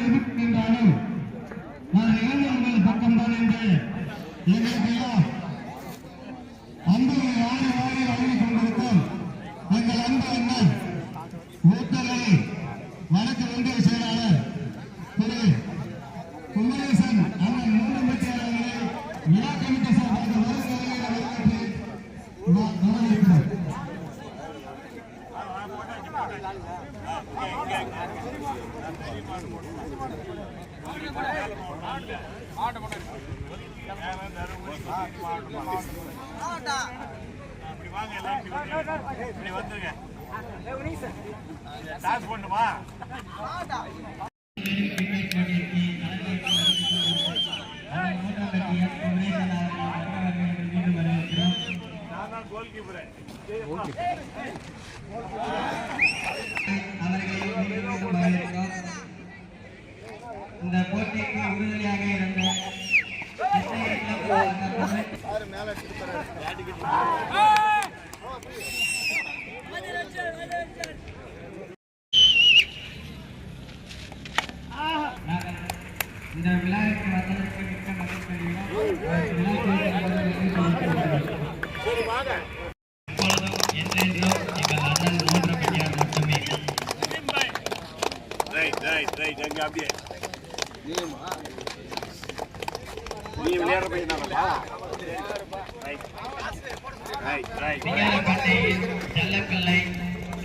இருக்கின்றாலும் நான் இளைஞர்கள் பக்கம்தான் என்று எங்களுக்கெல்லாம் அன்புகளை வாரி வாரி வழங்கிக் கொண்டிருக்கும் எங்கள் அன்பு அண்ணன் மூத்தலை வடக்கு ஒன்றிய செயலாளர் திரு குமரேசன் அண்ணன் மூன்று முக்கியங்களை விழா கமிட்டி சார்பாக வருகிறவர்களை வரவேற்று வ- வரவேற்கிறோம் அப்படி வாங்க எல்லாம் இப்படி இப்படி வந்துருங்க டாஸ் பண்ணுமா நான் தான் கோல் கீப்பரு நீ விளையாடுற பையன் தானப்பா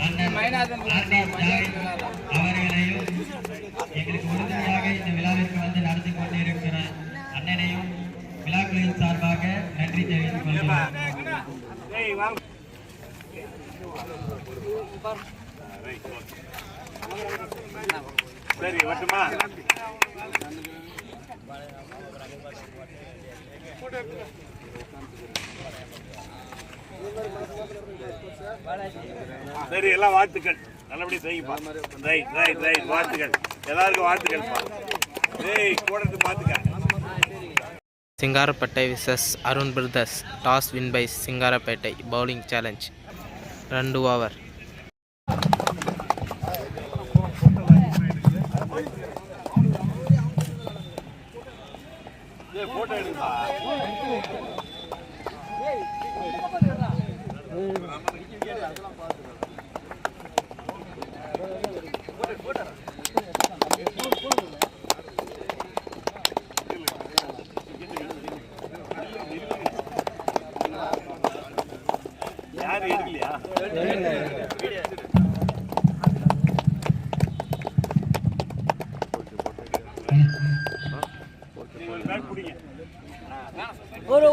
அண்ணன் அவர்களையும் எங்களுக்கு உறுதுணையாக இந்த விழாவிற்கு வந்து நடத்தி கொண்டிருக்கிற அண்ணனையும் விழாக்களின் சார்பாக நன்றி தெரிவித்துக் சரி வட்டுமா சரி எல்லாம் வாழ்த்துக்கள் நல்லபடியாக செய்யுப்பா ரைட் ரைட் ரைட் வாழ்த்துக்கள் எல்லாருக்கும் வாழ்த்துக்கள்ப்பா ஏய் கூடத்து பார்த்துக்க Singarapettai versus Arun brothers toss win by Singarapettai bowling challenge ரெண்டு ஓவர் ஒரு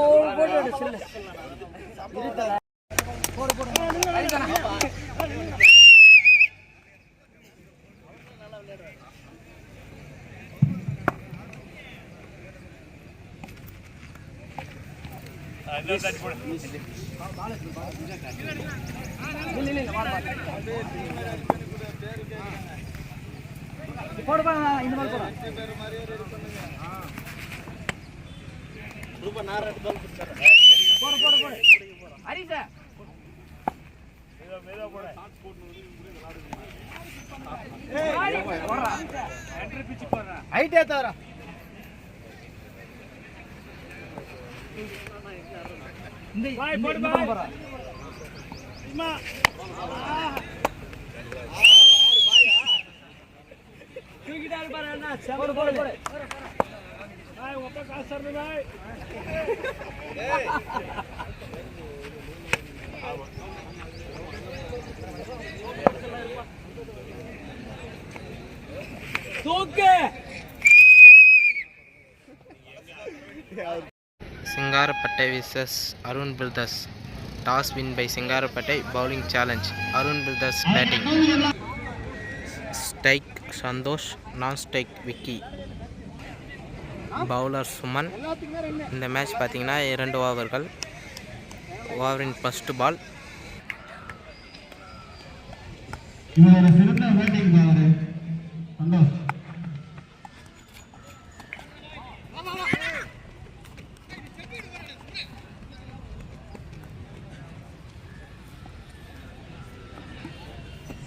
இன்னொரு தட்டி போடு. போடு போடுப்பா இந்த மாதிரி போடுறேன் pitch போடுறேன். பாய், போடு, பாய். சும்மா. பாய், உங்க அப்பா காசு தரணும், Singarapettai versus Arun brothers. Toss win by Singarapettai bowling challenge Arun brothers batting strike Santosh non strike Vicky. Bowler Suman. இந்த மேட்ச் பார்த்தீங்கன்னா இரண்டு ஓவர்கள். ஓவரின் first ball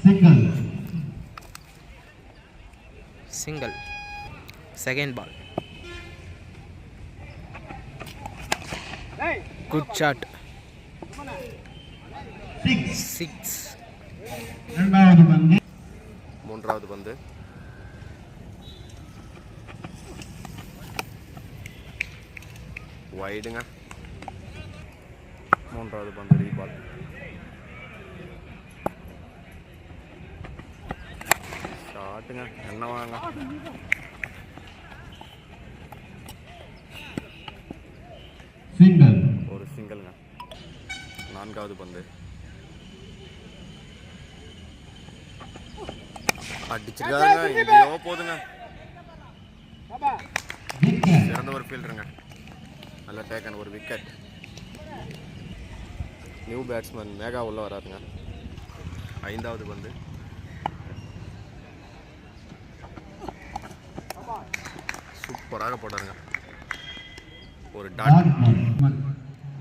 single single second ball good shot six மூன்றாவது பந்து. வைடுங்க மூன்றாவது பந்து ரீபால் ஷாட்டுங்க என்ன வாங்க? சிங்கிள் சிங்கிள்ங்க நான்காவது பந்து. அடிச்சிருக்காருங்க. எங்கேயோ போதுங்க. சிறந்த ஒரு ஃபீல்டருங்க நல்ல டேக்கன் ஒரு விக்கெட் நியூ பேட்ஸ்மேன் மேகா உள்ள வராருங்க ஐந்தாவது பந்து. சூப்பராக போட்டாருங்க. ஒரு டாட் டாட் பால்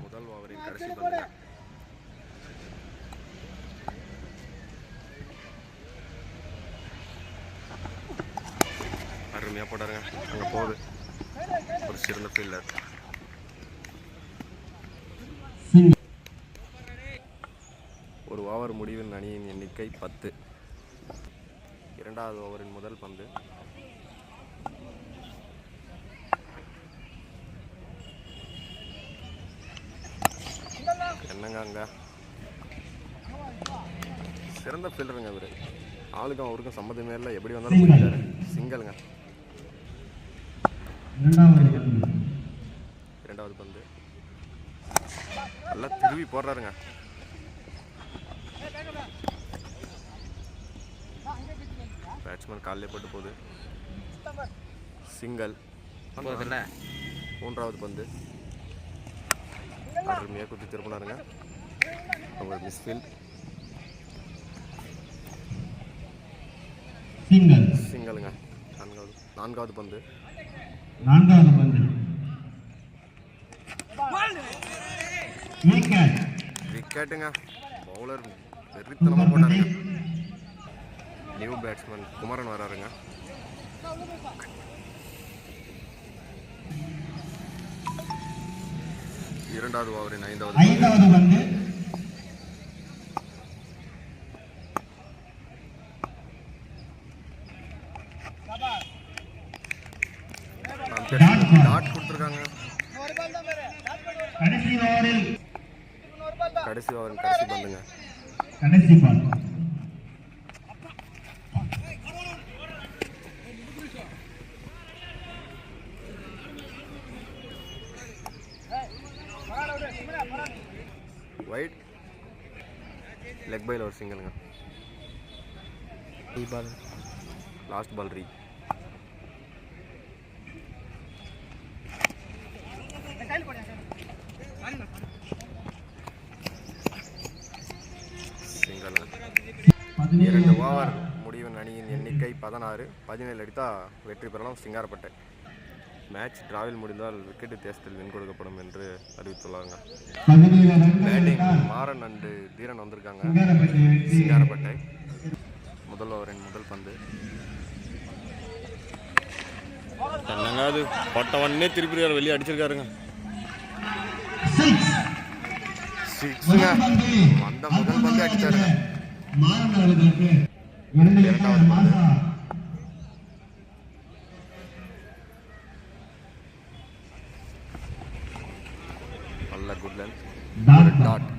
முதல் ஓவரின் கடைசி பந்துங்க அருமையாக போட்டாருங்க அங்கே போகுது. ஒரு சிறந்த ஃபீல்டர் ஒரு ஓவர் முடிவின் அணியின் எண்ணிக்கை பத்து. இரண்டாவது ஓவரின் முதல் பந்து. என்னங்க அங்கே? சிறந்த ஃபீல்டருங்க இவர். ஆளுக்கும் அவருக்கும் சம்மந்தமே இல்லை. எப்படி வந்தாலும் சிங்கலுங்க இரண்டாவது பந்து. இரண்டாவது பந்து. நல்லா திருவி போடுறாருங்க. பேட்ஸ்மேன் காலிலே போட்டு போகுது. சிங்கிள் போதில்ல மூன்றாவது பந்து. அருமையாக குத்தி திருப்பினாருங்க. ஒரு மிஸ்ஃபீல்ட் சிங்கிள் சிங்கிளுங்க நான்காவது நான்காவது பந்து. நான்காவது பந்து. விக்கெட். விக்கெட்டுங்க. பவுலர் வெறித்தனமாக போட்டாருங்க. நியூ பேட்ஸ்மேன் குமரன் வராருங்க. இரண்டாவது ஓவரின் ஐந்தாவது. ஐந்தாவது பந்து. பால். டாட் கொடுத்துருக்காங்க. கடைசி ஓவரில். கடைசி ஓவரின் கடைசி பந்துங்க. கடைசி பால். ஒயிட் லெக் பையில் ஒரு சிங்கிளுங்க த்ரீ பால் லாஸ்ட் பால் ரீ இரண்டு ஓவர் முடிவின் அணியின் எண்ணிக்கை பதினாறு பதினேழு அடித்தா வெற்றி பெறலாம். சிங்காரப்பட்டை மேட்ச் டிராவில் முடிந்தால் விக்கெட் தேசத்தில் வின் கொடுக்கப்படும் என்று அறிவித்துள்ளாங்க. பேட்டிங் மாறன் அண்டு தீரன் வந்திருக்காங்க. சிங்காரப்பட்டி முதல் ஓவரின் முதல் பந்து. என்னங்க அது பட்டவன்னே திருப்பி வெளியே அடிச்சிருக்காருங்க. சிக்ஸ் சிக்ஸுங்க வந்த முதல் பந்து அடிச்சாருங்க. மாறன் அவர்களுக்கு இரண்டு. மாசா நல்ல குட் லென்த் டாட்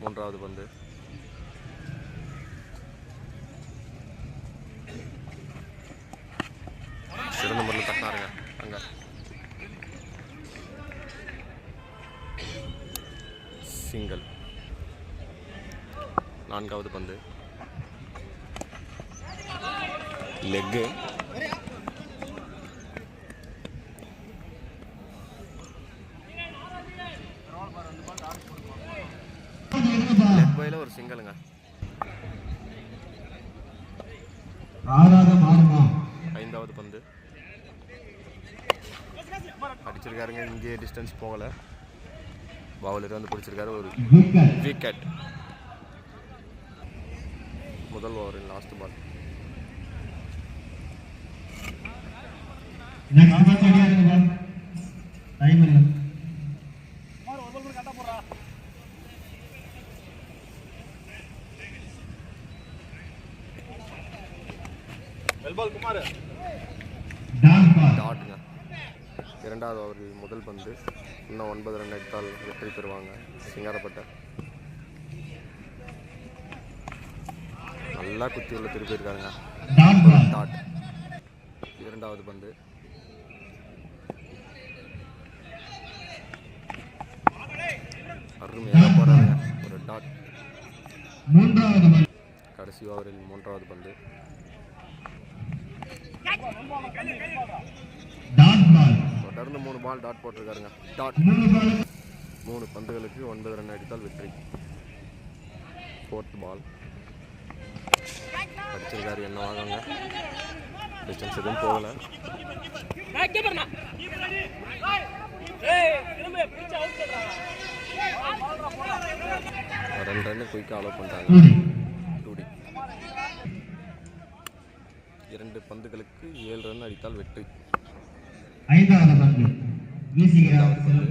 மூன்றாவது பந்து. சிறந்த முறையில் தட்டினாருங்க அங்க. சிங்கிள் நான்காவது பந்து. லெக்கு லெக் பையில் ஒரு சிங்கிளுங்க. ஐந்தாவது பந்து. அடிச்சிருக்காருங்க இங்கே டிஸ்டன்ஸ் போகலை. பவுலர் வந்து பிடிச்சிருக்காரு ஒரு விக்கெட் முதல் ஓவரின் லாஸ்ட் பால் இரண்டாவது ஓவரில் முதல் பந்து. இன்னும் ஒன்பது ரன் எடுத்தால் வெற்றி பெறுவாங்க. சிங்காரப்பட்டை. நல்லா குத்தி உள்ள திருப்பி பால் டாட் இரண்டாவது பந்து. அருமையாக போறாங்க. ஒரு டாட். கடைசி ஓவரில் மூன்றாவது பந்து. தொடர்ந்து மூணு பால் டாட் போட்டிருக்காருங்க. டாட். மூணு பந்துகளுக்கு ஒன்பது ரன் அடித்தால் வெற்றி. Fourth ball. அடிச்சிருக்காரு என்ன வாங்க டிஸ்டன்ஸ் எதுவும் போகல. ரெண்டு ரன் குயிக்காக அலோவ் பண்ணிட்டாங்க. டூடி இரண்டு பந்துகளுக்கு ஏழு ரன் அடித்தால் வெற்றி. ஐந்தாவது பந்து வீசுகிறார் ஐந்தாவது பந்து.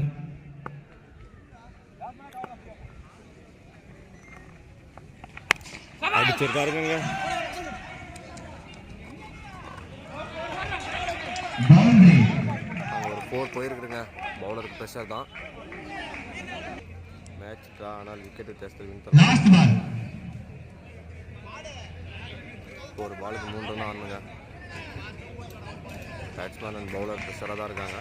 அடிச்சிருக்காருங்க பவுண்டரி அவங்க ஒரு ஃபோர் போயிருக்குதுங்க. பவுலருக்கு ப்ரெஷர் தான். மேட்ச் ட்ரா ஆனால் விக்கெட் வித்தியாசத்தில் வின் பண்ணலாம் லாஸ்ட் பால் ஒரு பாலுக்கு மூணு ரன் ஆடணுங்க பேட்ஸ்மேன் அண்ட் பவுலர் ப்ரெஷராக தான் இருக்காங்க.